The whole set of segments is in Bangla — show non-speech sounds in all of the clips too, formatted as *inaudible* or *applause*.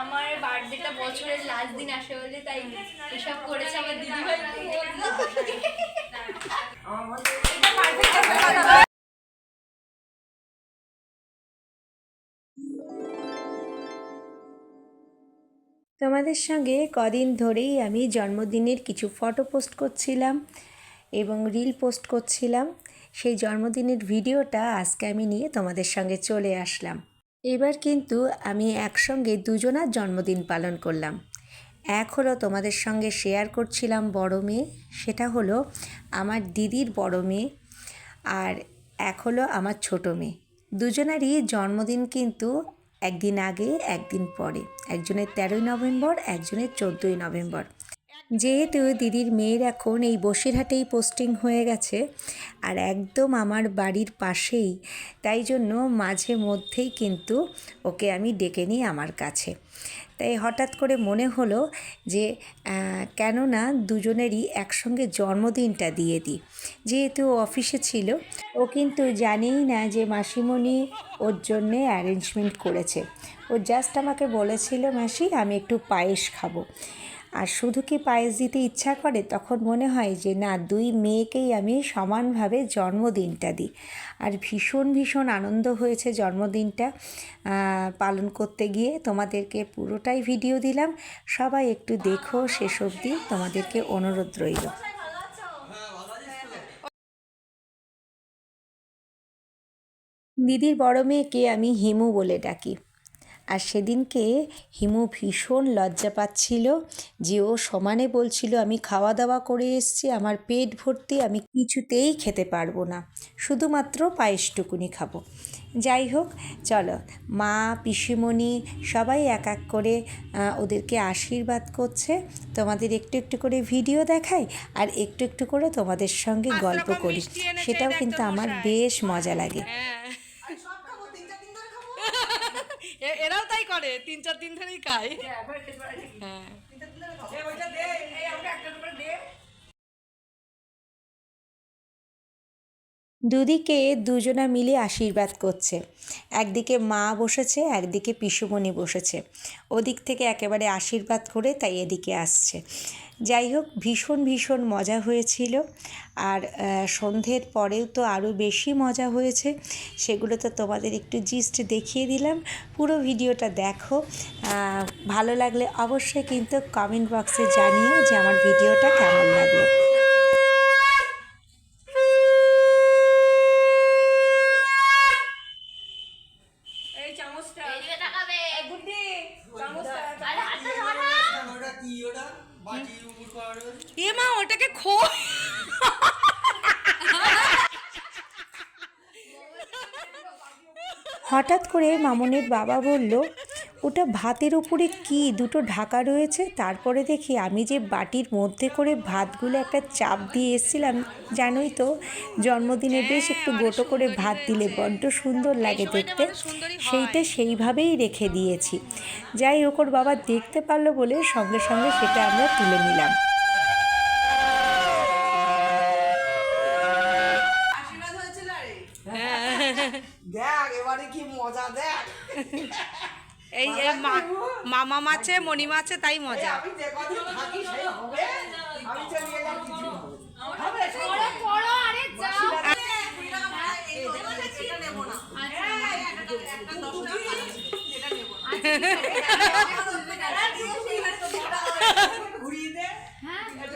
আমার বার্থডেটা বছরের লাস্ট দিন আসে বলে, তাই এসব করেছে আমার দিদিভাই। তোমাদের সঙ্গে কদিন ধরেই আমি জন্মদিনের কিছু ফটো পোস্ট করছিলাম এবং রিল পোস্ট করছিলাম। সেই জন্মদিনের ভিডিওটা আজকে আমি নিয়ে তোমাদের সঙ্গে চলে আসলাম। এবার কিন্তু আমি একসঙ্গে দুজনার জন্মদিন পালন করলাম। এক হলো তোমাদের সঙ্গে শেয়ার করছিলাম বড় মেয়ে, সেটা হলো আমার দিদির বড় মেয়ে আর এক হলো আমার ছোট মেয়ে। দুজনারই জন্মদিন কিন্তু একদিন আগে, একদিন পরে। একজনের তেরোই নভেম্বর, একজনের চোদ্দোই নভেম্বর। যেহেতু দিদির মেয়ের এখন এই বসিরহাটেই পোস্টিং হয়ে গেছে আর একদম আমার বাড়ির পাশেই, তাই জন্য মাঝে মধ্যেই কিন্তু ওকে আমি ডেকে নিই আমার কাছে। তাই হঠাৎ করে মনে হলো যে কেননা দুজনেরই একসঙ্গে জন্মদিনটা দিয়ে দিই। যেহেতু অফিসে ছিল, ও কিন্তু জানেই না যে মাসিমণি ওর জন্যে অ্যারেঞ্জমেন্ট করেছে। ও জাস্ট আমাকে বলেছিল, মাসি, আমি একটু পায়েস খাব। আর শুধু কি পায়েস দিতে ইচ্ছা করে? তখন মনে হয় যে, না, দুই মেয়েকেই আমি সমানভাবে জন্মদিনটা দিই। আর ভীষণ ভীষণ আনন্দ হয়েছে জন্মদিনটা পালন করতে গিয়ে। তোমাদেরকে পুরোটাই ভিডিও দিলাম। সবাই একটু দেখো, শেষ অবধি তোমাদেরকে অনুরোধ রইল। দিদির বড় মেয়েকে আমি হিমু বলে ডাকি। আর সেদিনকে হিমু ভীষণ লজ্জা পাচ্ছিল যে ও সমানে বলছিল আমি খাওয়া দাওয়া করে এসেছি আমার পেট ভর্তি আমি কিছুতেই খেতে পারব না। শুধুমাত্র পায়েসটুকুনি খাব। যাই হোক চলো মা পিসিমণি সবাই এক এক করে ওদেরকে আশীর্বাদ করছে। তোমাদের একটু একটু করে ভিডিও দেখাই আর একটু একটু করে তোমাদের সঙ্গে গল্প করি। সেটাও কিন্তু আমার বেশ মজা লাগে। এ- এরাও তাই করে তিন চার দিন ধরেই খায়। হ্যাঁ দুদিকে দুজনা মিলে আশীর্বাদ করছে। একদিকে মা বসেছে, একদিকে পিসুমণি বসেছে। ওদিক থেকে একেবারে আশীর্বাদ করে তাই এদিকে আসছে। যাই হোক, ভীষণ ভীষণ মজা হয়েছিল। আর সন্ধ্যের পরেও তো আরও বেশি মজা হয়েছে। সেগুলো তো তোমাদের একটু জিস্ট দেখিয়ে দিলাম। পুরো ভিডিওটা দেখো। ভালো লাগলে অবশ্যই কিন্তু কমেন্ট বক্সে জানিও যে আমার ভিডিওটা কেমন লাগল এই চামচটা এদিকে তাকাবে গুড্ডি চামচটা আরে হাতটা ধরা ওটা কি ওটা বাটি উপর করা রয়েছে এ মা ওটাকে খো হঠাৎ করে মামনের বাবা বলল, ওটা ভাতের উপরে কি? দুটো ঢাকা রয়েছে। তারপরে দেখি আমি যে বাটির মধ্যে করে ভাতগুলো একটা চাপ দিয়ে এসেছিলাম, জানোই তো, জন্মদিনে বেশ একটু গোটো করে ভাত দিলে বড্ড সুন্দর লাগে দেখতে। সেইটা সেইভাবেই রেখে দিয়েছি। যাই হোক, ওর বাবা দেখতে পারল বলে সঙ্গে সঙ্গে সেটা আমরা তুলে নিলাম আশীর্বাদ হয়েছিল আরে দেখ এবারে কি মজা দেখ। এই মামা মাছে মণিমা আছে তাই মজা। আমি যে কদিন থাকি সেই হবে। আমি চলে গেলাম কিছু হবে হবে পড়ো পড়ো আরে যাও।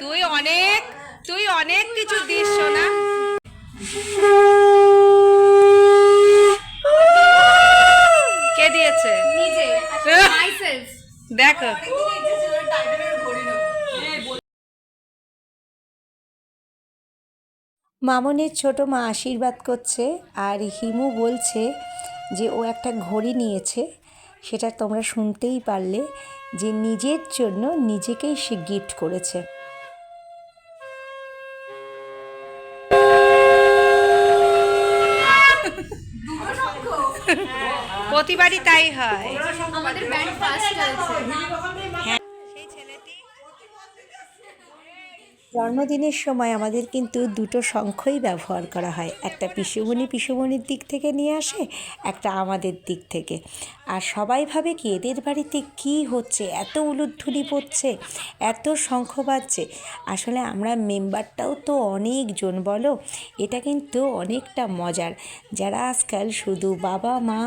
তুই অনেক তুই অনেক কিছু দিস না কে দিয়েছে নিজে মাইসেলফ দেখো। মামনের ছোট মা আশীর্বাদ করছে আর হিমু বলছে যে ও একটা ঘড়ি নিয়েছে সেটা তোমরা শুনতেই পারলে যে নিজের জন্য নিজেকেই সে গিফট করেছে। প্রতিবারই তাই হয়। আমাদের ব্যান্ড ফার্স্ট হয়েছে। জন্মদিনের সময় আমাদের কিন্তু দুটো শঙ্খই ব্যবহার করা হয়। একটা পিসুমণি পিসুমণির দিক থেকে নিয়ে আসে, একটা আমাদের দিক থেকে। আর সবাই ভাবে কি এদের বাড়িতে কি হচ্ছে, এত উলুধ্বনি পড়ছে, এত শঙ্খ বাজছে। আসলে আমরা মেম্বারটাও তো অনেকজন, বলো? এটা কিন্তু অনেকটা মজার। যারা আজকাল শুধু বাবা, মা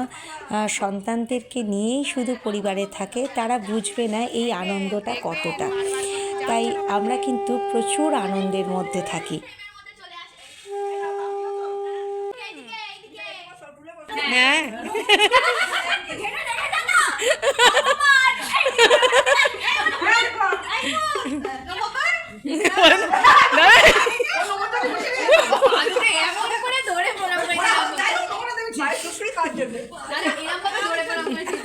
সন্তানদেরকে নিয়েই শুধু পরিবারে থাকে, তারা বুঝবে না এই আনন্দটা কতটা। তাই আমরা কিন্তু প্রচুর আনন্দের মধ্যে থাকি। হ্যাঁ *laughs* করে ধরে প্রণাম করেছে তাই তো তোমরা দেবে ছাই সুশ্রী খাওয়ার জন্য এরকম ভাবে ধরে প্রণাম করেছে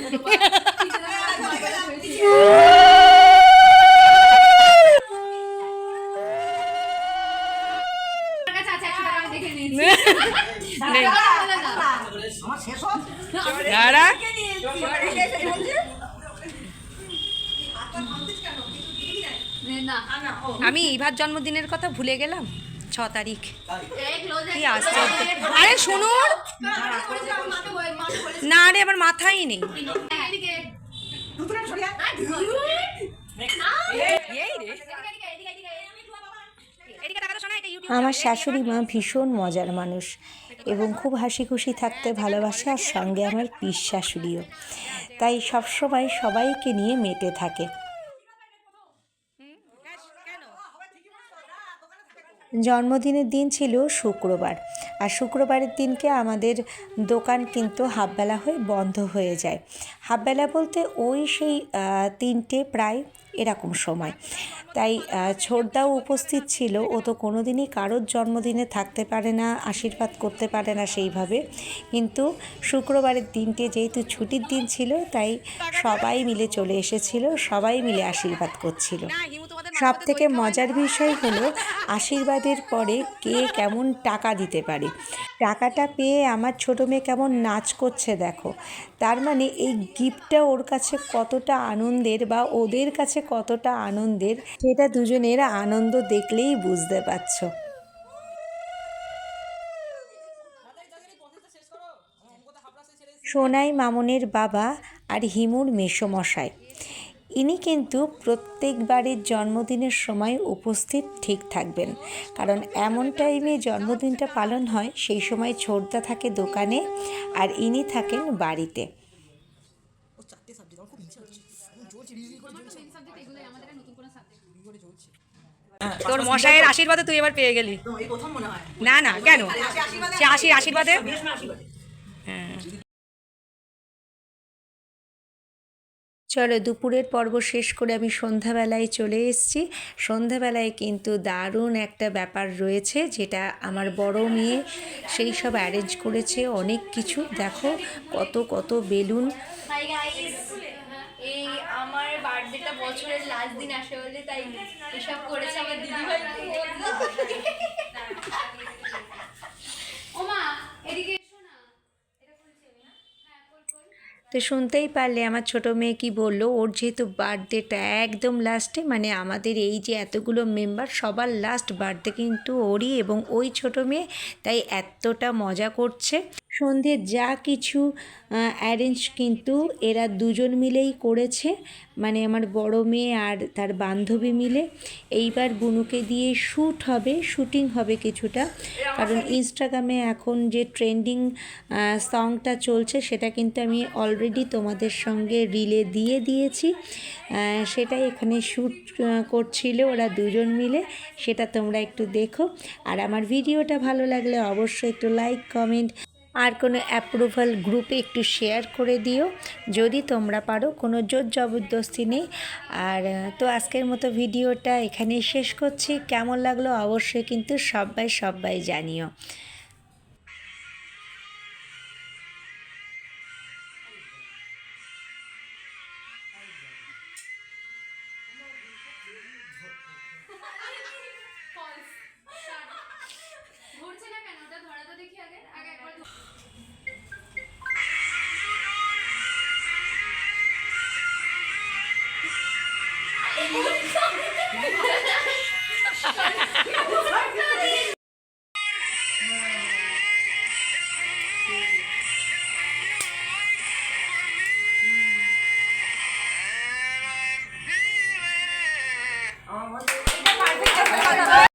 আমার কাছে আছে, একশো টাকা আমি দেখে নিয়েছি। নেই। বলে দাও। আমার শেষ হোক দাঁড়া নে, না আমি ইভার জন্মদিনের কথা ভুলে গেলাম? ছ তারিখ। কি আশ্চর্য। আরে শুনুন। না রে আমার মাথাই নেই আমার শাশুড়ি মা ভীষণ মজার মানুষ এবং খুব হাসি খুশি থাকতে ভালোবাসে আর সঙ্গে আমার পিস শাশুড়িও। তাই সবসময় সবাইকে নিয়ে মেতে থাকে। জন্মদিনের দিন ছিল শুক্রবার। আর শুক্রবারের দিনকে আমাদের দোকান কিন্তু হাফবেলা হয়ে বন্ধ হয়ে যায়। হাফবেলা বলতে ওই সেই তিনটে প্রায় এরকম সময়। তাই ছোটদাও উপস্থিত ছিল। ও তো কোনো দিনই কারোর জন্মদিনে থাকতে পারে না, আশীর্বাদ করতে পারে না সেইভাবে। কিন্তু শুক্রবারের দিনটি যেহেতু ছুটির দিন ছিল, তাই সবাই মিলে চলে এসেছিল, সবাই মিলে আশীর্বাদ করছিল। সব থেকে মজার বিষয় হলো আশীর্বাদের পরে কে কেমন টাকা দিতে পারে। টাকাটা পেয়ে আমার ছোটো মেয়ে কেমন নাচ করছে দেখো। তার মানে এই গিফটটা ওর কাছে কতটা আনন্দের বা ওদের কাছে কতটা আনন্দের সেটা দুজনের আনন্দ দেখলেই বুঝতে পারছ। সোনাই মামনের বাবা আর হিমুর মেসোমশাই। ইনি কিন্তু প্রত্যেকবারের জন্মদিনের সময় উপস্থিত ঠিক থাকবেন। কারণ এমন টাইমে জন্মদিনটা পালন হয় সেই সময় ছোটদা থাকে দোকানে আর ইনি থাকেন বাড়িতে। তোর মশাইয়ের আশীর্বাদে তুই এবার পেয়ে গেলি। এই প্রথম মনে হয়। না না কেন? সে আশির আশীর্বাদে। চলো দুপুরের পর্ব শেষ করে আমি সন্ধ্যাবেলায় চলে এসেছি। সন্ধ্যাবেলায় কিন্তু দারুণ একটা ব্যাপার রয়েছে যেটা আমার বড় মেয়ে সেই সব অ্যারেঞ্জ করেছে অনেক কিছু। দেখো কত কত বেলুন। এই আমার বার্থডেটা বছরের লাস্ট দিন আসে বলে তাই এসব করেছে আমার দিদিভাই। *laughs* ওমা এদিকে এসো না এটা খুলছি আমি হ্যাঁ হ্যাঁ খোল খোল তো শুনতেই পারলে আমার ছোট মেয়ে কি বলল, ওর যেহেতু বার্থডেটা একদম লাস্টে মানে আমাদের এই যে এতগুলো মেম্বার সবার লাস্ট বার্থডে কিন্তু ওরই এবং ওই ছোট মেয়ে তাই এতটা মজা করছে। সন্ধ্যে যা কিছু অ্যারেঞ্জ কিন্তু এরা দুজন মিলেই করেছে। মানে আমার বড় মেয়ে আর তার বান্ধবী মিলে। এইবার বুনুকে দিয়ে শ্যুট হবে শ্যুটিং হবে কিছুটা। কারণ ইনস্টাগ্রামে এখন যে ট্রেন্ডিং সংটা চলছে, সেটা কিন্তু আমি অলরেডি তোমাদের সঙ্গে রিলে দিয়ে দিয়েছি। সেটাই এখানে শ্যুট করছিল ওরা দুজন মিলে। সেটা তোমরা একটু দেখো। আর আমার ভিডিওটা ভালো লাগলে অবশ্যই একটু লাইক কমেন্ট আর কোনো অ্যাপ্রুভাল গ্রুপে একটু শেয়ার করে দিও, যদি তোমরা পারো, কোনো জোর জবরদস্তি নেই। আর তো আজকের মতো ভিডিওটা এখানেই শেষ করছি। কেমন লাগল অবশ্যই কিন্তু সবাই সবাই জানিও। Oh my god!